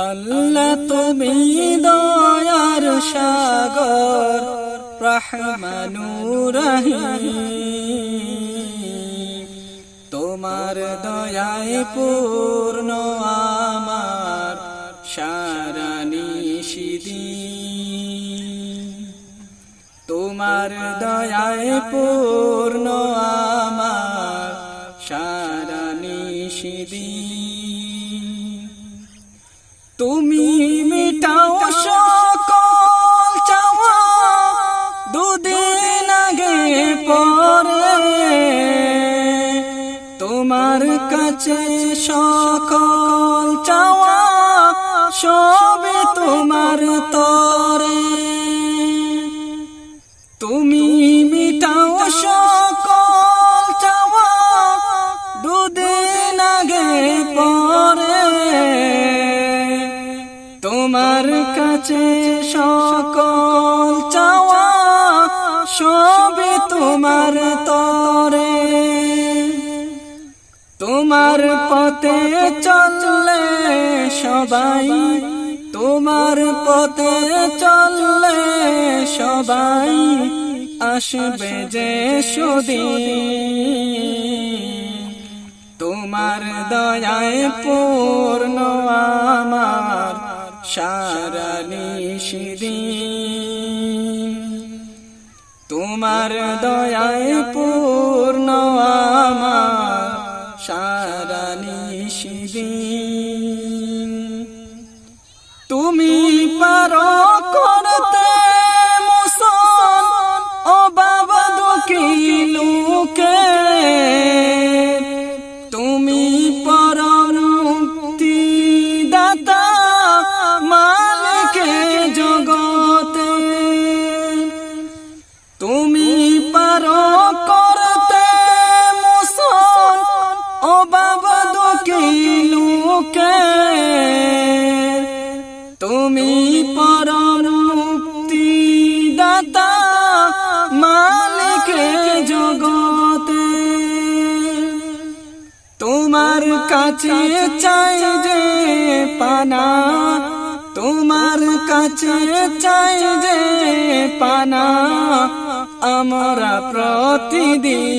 আল্লাহ তুমি দয়ার সাগর, রহমানুর তোমার দয়ায় পূর্ণ আমার সারা নিশিদি তোমার দয়ায় পূর্ণ আমার সারা নিশিদি তুমি মিটাও সকল চাওয়া দুদিন আগে পরে। তোমার কাছে সকল চাওয়া কাছে সকল চাওয়া সবে তোমার তরে। তোমার পথে চললে সবাই, তোমার পথে চললে সবাই আসবে যে সুদিন। তোমার দয়ায় পূর্ণ সারা নিশিদিন তোমার দয়ায় পূর্ণ লোকে তুমি পরম মুক্তি দাতা, মালিকে জগতে। তোমার কাছে চাই যে পানা, তোমার কাছে চাই যে পানা, আমরা প্রতিদিন